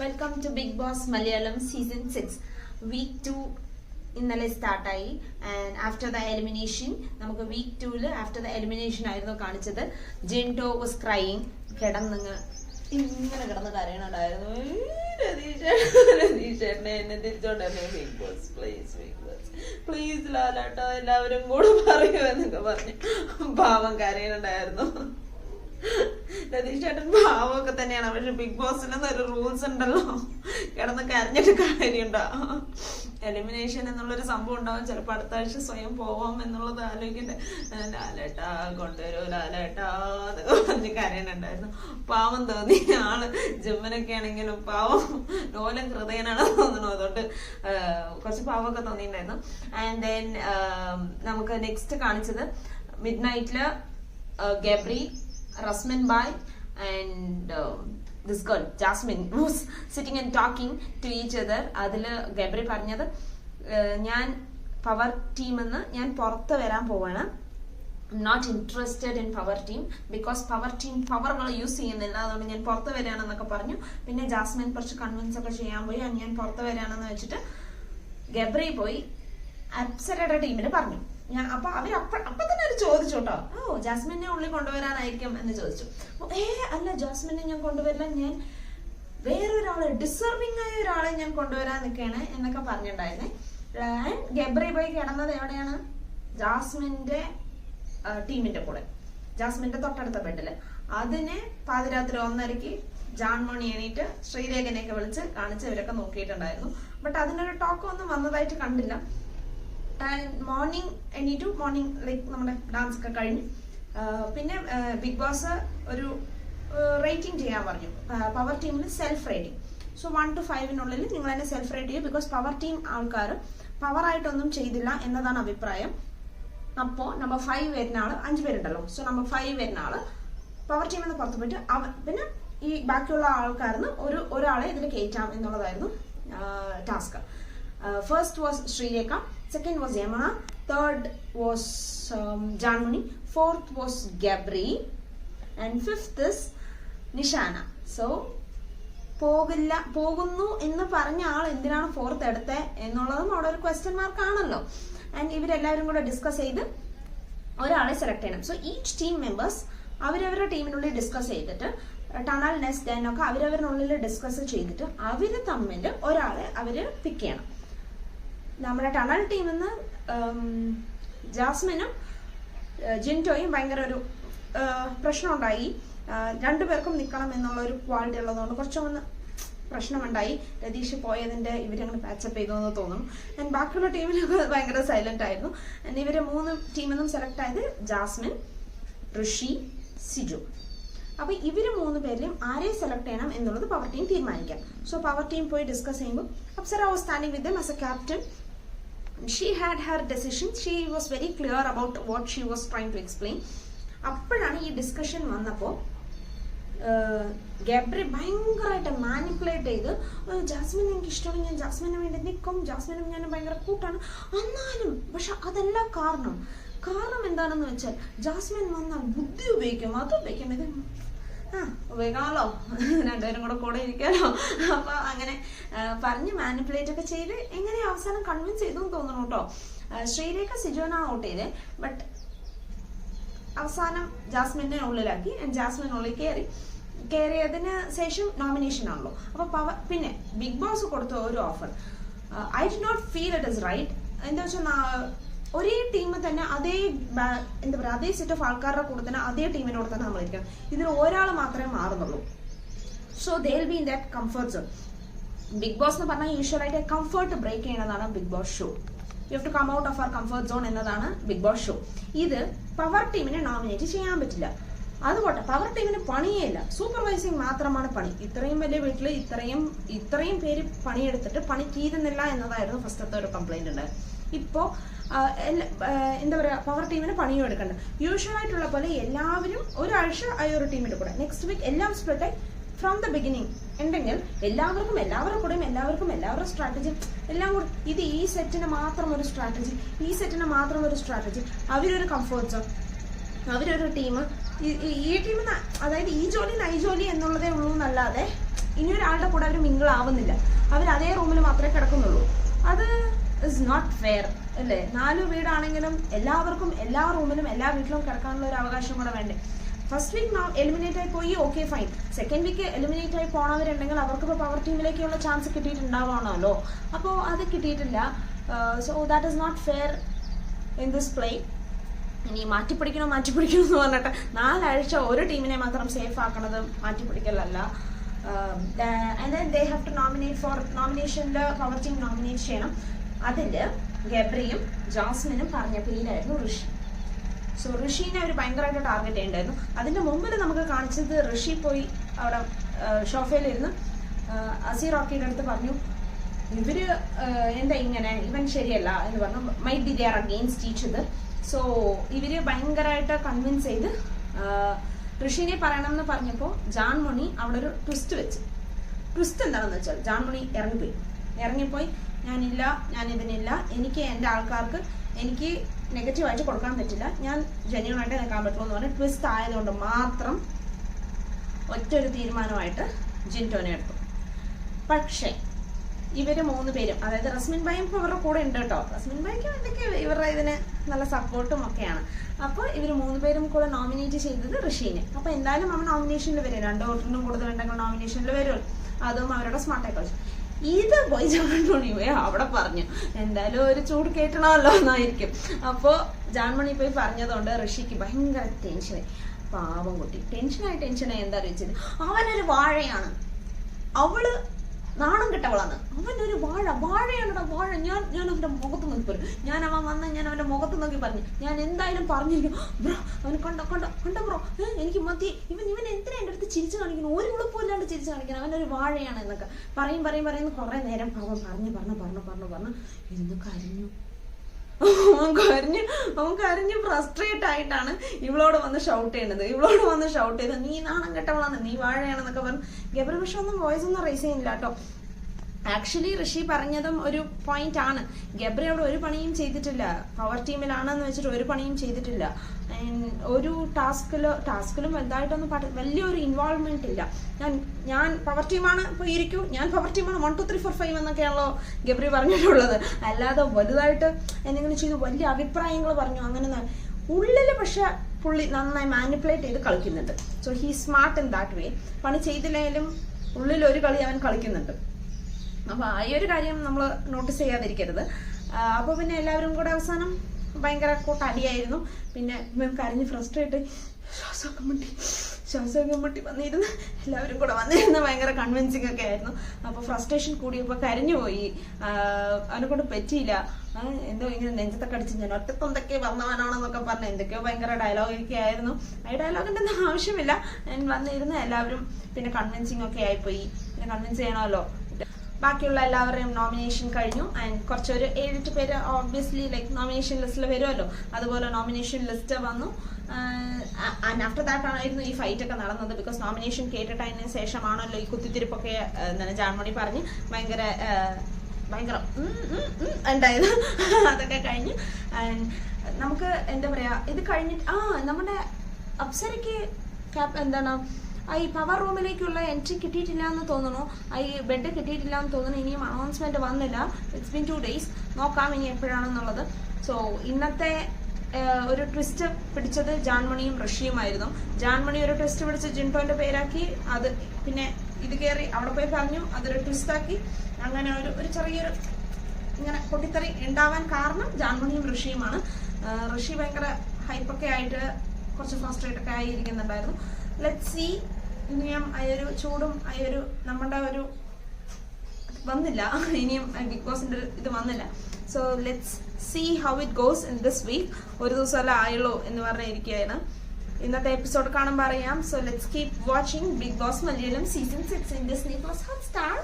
Welcome to Big Boss Malayalam season six week two ഇന്നലെ സ്റ്റാർട്ടായി and after the elimination നമുക്ക് week ടൂവിൽ after the elimination ആയിരുന്നു കാണിച്ചത്. ജിൻഡോ വാസ് ക്രൈയിങ് കിടന്നിങ്ങ് ഇങ്ങനെ കിടന്ന് കരയണുണ്ടായിരുന്നു. Big Boss please Big Boss please ലാലാട്ടോ എല്ലാവരും കൂടെ പറയൂ എന്നൊക്കെ പറഞ്ഞു. പാവം കരയണുണ്ടായിരുന്നു. രതീഷ് പാവമൊക്കെ തന്നെയാണ്. പക്ഷെ ബിഗ് ബോസിന് ഒരു റൂൾസ് ഉണ്ടല്ലോ. കിടന്ന് കരഞ്ഞിട്ട് കാര്യമുണ്ടോ? എലിമിനേഷൻ എന്നുള്ളൊരു സംഭവം ഉണ്ടാവും. ചിലപ്പോൾ അടുത്ത ആഴ്ച സ്വയം പോവാം എന്നുള്ളത് ആലോചിക്കണ്ടേ? ലാലേട്ടാ കൊണ്ടുവരൂ ലാലേട്ടാ പറഞ്ഞ് കരയണുണ്ടായിരുന്നു പാവം തോന്നി ആൾ ജിമ്മനൊക്കെ ആണെങ്കിലും പാവം ലോലം ഹൃദയനാണ് തോന്നുന്നു. അതുകൊണ്ട് കുറച്ച് പാവമൊക്കെ തോന്നിയിട്ടുണ്ടായിരുന്നു. ആൻഡ് ദെൻ നമുക്ക് നെക്സ്റ്റ് കാണിച്ചത് മിഡ് നൈറ്റിൽ Gabri Rasman Bai and uh, this girl Jasmine was sitting and talking to each other. അതിൽ ഗബ്രി പറഞ്ഞത് ഞാൻ പവർ ടീം ടീമെന്ന് ഞാൻ പുറത്ത് വരാൻ പോവാണ്. Not interested in power team because power team പവറുകൾ use ചെയ്യുന്നില്ല. അതുകൊണ്ട് ഞാൻ പുറത്ത് വരികയാണെന്നൊക്കെ പറഞ്ഞു. പിന്നെ ജാസ്മിൻ കുറച്ച് കൺവിൻസ് ഒക്കെ ചെയ്യാൻ പോയി. "ആ, ഞാൻ പുറത്ത് വരികയാണെന്ന് വെച്ചിട്ട് ഗബ്രി പോയി അപ്സരയുടെ ടീമിന് പറഞ്ഞു. ഞാൻ അപ്പൊ അവർ അപ്പ തന്നെ അവർ ചോദിച്ചു കേട്ടോ ഓ ജാസ്മിനെ ഉള്ളിൽ കൊണ്ടുവരാനായിരിക്കും എന്ന് ചോദിച്ചു. ഏ അല്ല ജാസ്മിനെ ഞാൻ കൊണ്ടുവരില്ല. ഞാൻ വേറൊരാളെ ഡിസർവിംഗ് ആയ ഒരാളെ ഞാൻ കൊണ്ടുവരാൻ നിൽക്കുകയാണ് എന്നൊക്കെ പറഞ്ഞിട്ടുണ്ടായിരുന്നേ. ഗബ്രി പോയി കിടന്നത് എവിടെയാണ്? ജാസ്മിന്റെ ടീമിന്റെ കൂടെ. ജാസ്മിന്റെ തൊട്ടടുത്ത ബെഡിൽ അതിനെ പാതിരാത്രി ഒന്നരക്ക് ജാൻ മോണി എണീറ്റ് ശ്രീരേഖനെയൊക്കെ വിളിച്ച് കാണിച്ച് ഇവരൊക്കെ നോക്കിയിട്ടുണ്ടായിരുന്നു. ബട്ട് അതിനൊരു ടോക്ക് ഒന്നും വന്നതായിട്ട് കണ്ടില്ല. മോർണിംഗ് എണീറ്റു മോർണിംഗ് ലൈക്ക് നമ്മുടെ ഡാൻസ് ഒക്കെ കഴിഞ്ഞു. പിന്നെ ബിഗ് ബോസ് ഒരു റേറ്റിംഗ് ചെയ്യാൻ പറഞ്ഞു. പവർ ടീമിന് self rating so one two ഫൈവിനുള്ളിൽ നിങ്ങൾ തന്നെ സെൽഫ് റേറ്റ് ചെയ്യും ബിക്കോസ് പവർ ടീം ആൾക്കാർ പവറായിട്ടൊന്നും ചെയ്തില്ല എന്നതാണ് അഭിപ്രായം. അപ്പോൾ നമ്പർ ഫൈവ് വരുന്ന ആൾ അഞ്ച് പേരുണ്ടല്ലോ. സോ നമ്പർ ഫൈവ് വരുന്ന ആൾ പവർ ടീമിൽ നിന്ന് പുറത്ത് പോയിട്ട് അവ പിന്നെ ഈ ബാക്കിയുള്ള ആൾക്കാരിന്ന് ഒരു ഒരാളെ ഇതിൽ കയറ്റാം എന്നുള്ളതായിരുന്നു task first was Sreerekha. Second was Yama third was Janmoni fourth was Gabri and fifth is Nishana so പോകില്ല പോകുന്നു എന്ന് പറഞ്ഞ ആൾ എന്തിനാണ് ഫോർത്ത് എടുത്തത് എന്നുള്ളതും അവിടെ ഒരു ക്വസ്റ്റ്യൻ മാർക്ക് ആണല്ലോ. ആൻഡ് ഇവരെല്ലാവരും കൂടെ ഡിസ്കസ് ചെയ്ത് ഒരാളെ സെലക്ട് ചെയ്യണം. സോ ഈച്ച് ടീം മെമ്പേഴ്സ് അവരവരുടെ ടീമിനുള്ളിൽ ഡിസ്കസ് ചെയ്തിട്ട് ടണൽ നെസ്റ്റ് ഡെൻ ഒക്കെ അവരവരിനുള്ളിൽ ഡിസ്കസ് ചെയ്തിട്ട് അവർ തമ്മിൽ ഒരാളെ അവർ പിക്ക് ചെയ്യണം. നമ്മുടെ ടണൽ ടീമിൽ നിന്ന് ജാസ്മിനും ജിന്റോയും ഭയങ്കര ഒരു പ്രശ്നമുണ്ടായി. രണ്ടുപേർക്കും നിൽക്കണം എന്നുള്ള ഒരു ക്വാളിറ്റി ഉള്ളതുകൊണ്ട് കുറച്ചൊന്ന് പ്രശ്നമുണ്ടായി. രതീഷ് പോയതിന്റെ ഇവരങ്ങനെ പാച്ചപ്പ് ചെയ്തു എന്ന് തോന്നുന്നു. ആൻഡ് ബാക്കിയുള്ള ടീമിലൊക്കെ ഭയങ്കര സൈലന്റ് ആയിരുന്നു. ആൻഡ് ഇവരെ മൂന്ന് ടീമിൽ നിന്നും സെലക്ട് ആയത് ജാസ്മിൻ ഋഷി സിജു. അപ്പോൾ ഇവർ മൂന്ന് പേരിലും ആരെ സെലക്ട് ചെയ്യണം എന്നുള്ളത് പവർ ടീം തീരുമാനിക്കാം. സോ പവർ ടീം പോയി ഡിസ്കസ് ചെയ്യുമ്പോൾ Apsara was standing with them as a captain she had her decision she was very clear about what she was trying to explain അപ്പോഴാണ് ഈ ഡിസ്കഷൻ വന്നപ്പോൾ ഗബ്രി ഭയങ്കരമായിട്ട് manipulate ചെയ്ത് "ഏ, Jasmine എനിക്ക് ഇഷ്ടമാണ്. ഞാൻ ജാസ്മിന് വേണ്ടി നിൽക്കും. ജാസ്മിനും ഞാൻ ഭയങ്കര കൂട്ടാണ്. എന്നാലും പക്ഷെ അതല്ല കാരണം. കാരണം എന്താണെന്ന് വെച്ചാൽ ജാസ്മിൻ വന്നാൽ ബുദ്ധി ഉപയോഗിക്കും. അത് ഉപയോഗിക്കും. ഇത് ഉപയോഗിക്കണമല്ലോ രണ്ടുപേരും കൂടെ കൂടെ ഇരിക്കാമല്ലോ അപ്പൊ അങ്ങനെ പറഞ്ഞ് മാനിപ്പുലേറ്റ് ഒക്കെ ചെയ്ത് എങ്ങനെ അവസാനം കൺവിൻസ് ചെയ്തു എന്ന് തോന്നുന്നു കേട്ടോ. ശ്രീരേഖ സിജോനാണ് ഔട്ട് ചെയ്തത് ബട്ട് അവസാനം ജാസ്മിനെ ഉള്ളിലാക്കി ജാസ്മിൻ ഉള്ളിൽ കയറി കയറിയതിന് ശേഷം നോമിനേഷൻ ആണല്ലോ. അപ്പൊ പവർ പിന്നെ ബിഗ് ബോസ് കൊടുത്ത ഒരു offer I did not feel it is right എന്താ വെച്ചാൽ ഒരേ ടീം തന്നെ അതേ എന്താ പറയുക അതേ സെറ്റ് ഓഫ് ആൾക്കാരുടെ കൂടെ തന്നെ അതേ ടീമിനോട് തന്നെ നമ്മളിരിക്കണം ഇതിൽ ഒരാൾ മാത്രമേ മാറുന്നുള്ളൂ. So they will be in that comfort zone Big Boss എന്ന് പറഞ്ഞാൽ യൂഷ്വലായിട്ട് കംഫർട്ട് ബ്രേക്ക് ചെയ്യുന്നതാണ് Big Boss show you have to come out of our comfort zone എന്നതാണ് ബിഗ് ബോസ് ഷോ ഇത് പവർ ടീമിനെ നോമിനേറ്റ് ചെയ്യാൻ പറ്റില്ല. അതുകൊട്ടെ പവർ ടീമിന് പണിയേയില്ല. സൂപ്പർവൈസിങ് മാത്രമാണ് പണി. ഇത്രയും വലിയ വീട്ടിൽ ഇത്രയും ഇത്രയും പേര് പണിയെടുത്തിട്ട് പണി തീരുന്നില്ല എന്നതായിരുന്നു ഫസ്റ്റത്തെ ഒരു കംപ്ലൈന്റ് ഉണ്ടായത്. ഇപ്പോ ആ, എല്ലാ- ആ, എന്താ പറയുക പവർ ടീമിന് പണിയും എടുക്കണ്ട. യൂഷ്വൽ ആയിട്ടുള്ള പോലെ എല്ലാവരും ഒരാഴ്ച ആ ഒരു ടീമിന്റെ കൂടെ നെക്സ്റ്റ് വീക്ക് എല്ലാം സ്പ്രെഡ് ആയി ഫ്രം ദ ബിഗിനിങ് ഉണ്ടെങ്കിൽ എല്ലാവർക്കും എല്ലാവരുടെ കൂടെയും എല്ലാവർക്കും എല്ലാവരുടെ സ്ട്രാറ്റജി എല്ലാം കൂടി. ഇത് ഈ സെറ്റിന് മാത്രം ഒരു സ്ട്രാറ്റജി ഈ സെറ്റിന് മാത്രം ഒരു സ്ട്രാറ്റജി അവരൊരു കംഫോർട്ട് സോൺ അവരൊരു ടീം ഈ ടീം അതായത് ഈ ജോലി നൈ ജോലി എന്നുള്ളതേ ഉള്ളൂ എന്നല്ലാതെ ഇനി ഒരാളുടെ കൂടെ അവർ മിങ്കിൾ ആവുന്നില്ല. അവർ അതേ റൂമിൽ മാത്രമേ കിടക്കുന്നുള്ളൂ. അത് ഇസ് നോട്ട് ഫെയർ അല്ലേ? നാല് വീടാണെങ്കിലും എല്ലാവർക്കും എല്ലാ റൂമിലും എല്ലാ വീട്ടിലും കിടക്കാനുള്ള ഒരു അവകാശം കൂടെ വേണ്ടേ. ഫസ്റ്റ് വീക്ക് എലിമിനേറ്റ് ആയി പോയി okay fine second week eliminate ആയി പോണവരുണ്ടെങ്കിൽ അവർക്ക് ഇപ്പോൾ പവർ ടീമിലേക്കുള്ള ചാൻസ് കിട്ടിയിട്ടുണ്ടാവണമല്ലോ അപ്പോൾ അത് കിട്ടിയിട്ടില്ല. So that is not fair in this play ഇനി മാറ്റിപ്പിടിക്കണോ മാറ്റിപ്പിടിക്കണോ എന്ന് പറഞ്ഞിട്ട് നാലാഴ്ച ഒരു ടീമിനെ മാത്രം സേഫ് ആക്കണത് മാറ്റിപ്പിടിക്കലല്ല. They have to nominate for നോമിനേഷനിൽ power team nominate ചെയ്യണം. അതിൽ ഗബ്രിയും ജാസ്മിനും പറഞ്ഞ പേരായിരുന്നു ഋഷി. സോ ഋഷീനെ അവർ ഭയങ്കരമായിട്ട് ടാർഗറ്റ് ചെയ്യണ്ടായിരുന്നു. അതിന്റെ മുമ്പിൽ നമുക്ക് കാണിച്ചത് ഋഷി പോയി അവിടെ ഷോഫയിലിരുന്ന് അസീർ റോക്കിയുടെ അടുത്ത് പറഞ്ഞു ഇവർ എന്താ ഇങ്ങനെ? ഇവൻ ശരിയല്ല എന്ന് പറഞ്ഞു. Maybe they are against ടീച്ചത് സോ ഇവർ ഭയങ്കരമായിട്ട് കൺവിൻസ് ചെയ്ത് ഋഷിനെ പറയണം എന്ന് പറഞ്ഞപ്പോൾ ജാൻ മണി അവിടെ ഒരു ട്വിസ്റ്റ് വെച്ച്. ട്വിസ്റ്റ് എന്താണെന്ന് വെച്ചാൽ ജാൻ മണി ഇറങ്ങിപ്പോയി. ഇറങ്ങിപ്പോയി ഞാനില്ല ഞാൻ ഇതിനില്ല എനിക്ക് എന്റെ ആൾക്കാർക്ക് എനിക്ക് നെഗറ്റീവായിട്ട് കൊടുക്കാൻ പറ്റില്ല. ഞാൻ ജെന്യൂണായിട്ട് നിൽക്കാൻ പറ്റുള്ളൂ എന്ന് പറഞ്ഞാൽ ട്വിസ്റ്റ് ആയതുകൊണ്ട് മാത്രം ഒറ്റ ഒരു തീരുമാനമായിട്ട് ജിന്റോനെ എടുത്തു. പക്ഷേ ഇവർ മൂന്ന് പേരും. അതായത് റസ്മിൻ ഇപ്പൊ ഇവരുടെ കൂടെ ഉണ്ട് കേട്ടോ. റസ്മിൻ ബായ്ക്ക് വേണ്ടിക്ക് ഇവരുടെ ഇതിന് നല്ല സപ്പോർട്ടും ഒക്കെയാണ്. അപ്പോൾ ഇവർ മൂന്ന് പേരും കൂടെ നോമിനേറ്റ് ചെയ്തത് ഋഷീനെ. അപ്പൊ എന്തായാലും അവൻ നോമിനേഷനിൽ വരും. രണ്ട് വോട്ടിനും കൂടുതൽ ഉണ്ടെങ്കിൽ നോമിനേഷനിൽ വരും. അതും അവരുടെ സ്മാർട്ട് ആയിക്കോളും ഇത് പോയി ജാൻ പോയി അവിടെ പറഞ്ഞു. എന്തായാലും ഒരു ചൂട് കേട്ടണമല്ലോ എന്നായിരിക്കും. അപ്പോ ജാൻമണി പോയി പറഞ്ഞതുകൊണ്ട് ഋഷിക്ക് ഭയങ്കര ടെൻഷനായി പാവം കുട്ടി. ടെൻഷനായി ടെൻഷനായി എന്താ അറിയിച്ചത് അവനൊരു വാഴയാണ്. അവൾ നാണം കിട്ടവളാണ്. അവന്റെ ഒരു വാഴ വാഴയാണടാ വാഴ. ഞാൻ ഞാൻ അവന്റെ മുഖത്ത് നോക്കി പറഞ്ഞു. ഞാൻ അവൻ വന്ന ഞാൻ അവന്റെ മുഖത്ത് നോക്കി പറഞ്ഞു. ഞാൻ എന്തായാലും പറഞ്ഞിരിക്കും ബ്രോ അവന് കണ്ട കണ്ട കണ്ട ബ്രോ? എനിക്ക് മതി. ഇവൻ ഇവൻ എന്തിനാ എന്റെ അടുത്ത് ചിരിച്ചു കാണിക്കുന്നു? ഒരു ഉളുപ്പില്ലാണ്ട് ചിരിച്ചു കാണിക്കുന്നു. അവനൊരു വാഴയാണ് എന്നൊക്കെ. പറയും പറയും പറയുന്നു കുറെ നേരം അവൻ പറഞ്ഞു പറഞ്ഞു പറഞ്ഞു പറഞ്ഞു പറഞ്ഞു. ഇരുന്ന് കരഞ്ഞു? അവൻ കരഞ്ഞ് അവൻ കരഞ്ഞ് ഫ്രസ്ട്രേറ്റ് ആയിട്ടാണ് ഇവളോട് വന്ന് ഷൗട്ട് ചെയ്യണത് ഇവളോട് വന്ന് ഷൗട്ട് ചെയ്ത് നീ നാണം കെട്ടവളാണ് നീ വാഴയാണെന്നൊക്കെ പറഞ്ഞു. ഗബ്രി പക്ഷെ ഒന്നും വോയിസ് ഒന്നും റേസ് ചെയ്യുന്നില്ല കേട്ടോ. ആക്ച്വലി ഋഷി പറഞ്ഞതും ഒരു പോയിന്റ് ആണ്. ഗബ്രി അവിടെ ഒരു പണിയും ചെയ്തിട്ടില്ല. പവർ ടീമിലാണെന്ന് വെച്ചിട്ട് ഒരു പണിയും ചെയ്തിട്ടില്ല. ഒരു ടാസ്കിലോ ടാസ്കിലും വലുതായിട്ടൊന്നും വലിയൊരു ഇൻവോൾവ്മെന്റ് ഇല്ല. ഞാൻ ഞാൻ പവർ ടീമാണ് ഇപ്പോൾ ഇരിക്കൂ. ഞാൻ പവർ ടീമാണ് one two three four five എന്നൊക്കെയാണല്ലോ Gabri പറഞ്ഞിട്ടുള്ളത്. അല്ലാതെ വലുതായിട്ട് എന്തെങ്കിലും ചെയ്തു വലിയ അഭിപ്രായങ്ങൾ പറഞ്ഞു അങ്ങനെ ഉള്ളിൽ പക്ഷെ പുള്ളി നന്നായി മാനിപ്പുലേറ്റ് ചെയ്ത് കളിക്കുന്നുണ്ട്. So he smart in that way പണി ചെയ്തില്ലെങ്കിലും ഉള്ളിൽ ഒരു കളി അവൻ കളിക്കുന്നുണ്ട്. അപ്പൊ ആ ഈ ഒരു കാര്യം നമ്മൾ നോട്ടീസ് ചെയ്യാതിരിക്കരുത്. അപ്പോൾ പിന്നെ എല്ലാവരും കൂടെ അവസാനം ഭയങ്കര കൂട്ട അടിയായിരുന്നു പിന്നെ മേം കരഞ്ഞ് ഫ്രസ്ട്രേറ്റ് ശ്വാസമൊക്കെ മുട്ടി. ശ്വാസമൊക്കെ മുട്ടി വന്നിരുന്ന് എല്ലാവരും കൂടെ വന്നിരുന്ന ഭയങ്കര കൺവിൻസിങ് ഒക്കെ ആയിരുന്നു. അപ്പോൾ ഫ്രസ്ട്രേഷൻ കൂടിയപ്പോൾ കരഞ്ഞു പോയി. അവനെ കൊണ്ട് പറ്റിയില്ല. എന്തോ ഇങ്ങനെ നെഞ്ചത്തൊക്കെ അടിച്ച് ഞാൻ ഒറ്റത്തൊന്തൊക്കെ വന്നവനാണെന്നൊക്കെ പറഞ്ഞു എന്തൊക്കെയോ ഭയങ്കര ഡയലോഗൊക്കെ ആയിരുന്നു. ആ ഡയലോഗിന്റെ ഒന്നും ആവശ്യമില്ല. ഞാൻ വന്നിരുന്ന എല്ലാവരും പിന്നെ കൺവിൻസിങ് ഒക്കെ ആയിപ്പോയി. പിന്നെ കൺവിൻസ് ചെയ്യണമല്ലോ. ബാക്കിയുള്ള എല്ലാവരുടെയും നോമിനേഷൻ കഴിഞ്ഞു. ആൻഡ് കുറച്ചൊരു ഏഴെട്ട് പേര് ഓബ്വിയസ്ലി ലൈക്ക് നോമിനേഷൻ ലിസ്റ്റിൽ വരുമല്ലോ. അതുപോലെ നോമിനേഷൻ ലിസ്റ്റ് വന്നു. ആൻഡ് ആഫ്റ്റർ ദാറ്റ് ആണായിരുന്നു ഈ ഫൈറ്റ് ഒക്കെ നടന്നത്. ബിക്കോസ് നോമിനേഷൻ കേട്ടിട്ടതിന് ശേഷമാണല്ലോ ഈ കുത്തിത്തിരിപ്പൊക്കെ എന്താണ് ജാൻമണി പറഞ്ഞ് ഭയങ്കര ആ, ഭയങ്കര ഉണ്ടായത്. അതൊക്കെ കഴിഞ്ഞ്. ആൻഡ് നമുക്ക് എന്താ പറയാ ഇത് കഴിഞ്ഞിട്ട് ആ നമ്മുടെ അപ്സരയ്ക്ക് എന്താണ് ഈ പവർ റൂമിലേക്കുള്ള എൻട്രി കിട്ടിയിട്ടില്ല എന്ന് തോന്നുന്നു. ഈ ബെഡ് കിട്ടിയിട്ടില്ല എന്ന് തോന്നുന്നു. ഇനിയും അനൗൺസ്മെന്റ് വന്നില്ല. ഇറ്റ്സ് ബിൻ ടു ഡേയ്സ് നോക്കാം ഇനി എപ്പോഴാണെന്നുള്ളത്. സോ ഇന്നത്തെ ഒരു ട്വിസ്റ്റ് പിടിച്ചത് ജാൻമണിയും ഋഷിയുമായിരുന്നു ജാൻമണി ഒരു ട്വിസ്റ്റ് പിടിച്ച് ജിൻടോന്റെ പേരാക്കി. അത് പിന്നെ ഇത് കയറി അവിടെ പോയി പറഞ്ഞു അതൊരു ട്വിസ്റ്റ് ആക്കി. അങ്ങനെ ഒരു ഒരു ചെറിയൊരു ഇങ്ങനെ പൊട്ടിത്തെറി ഉണ്ടാവാൻ കാരണം ജാൻമണിയും ഋഷിയുമാണ്. ഋഷി ഭയങ്കര ഹൈപ്പൊക്കെ ആയിട്ട് കുറച്ച് ഒക്കെ ആയിരിക്കുന്നുണ്ടായിരുന്നു ലെറ്റ് സി ഇനിയും അയൊരു ചൂടും അയൊരു നമ്മുടെ ഒരു വന്നില്ല. ഇനിയും ബിഗ് ബോസിന്റെ ഇത് വന്നില്ല. So let's see how it goes in this week ഒരു ദിവസമല്ല ആയുള്ളൂ എന്ന് പറഞ്ഞിരിക്കുകയാണ്. ഇന്നത്തെ എപ്പിസോഡ് കാണുമ്പോൾ അറിയാം. So let's keep watching Big Boss Malayalam season six in plus Hotstar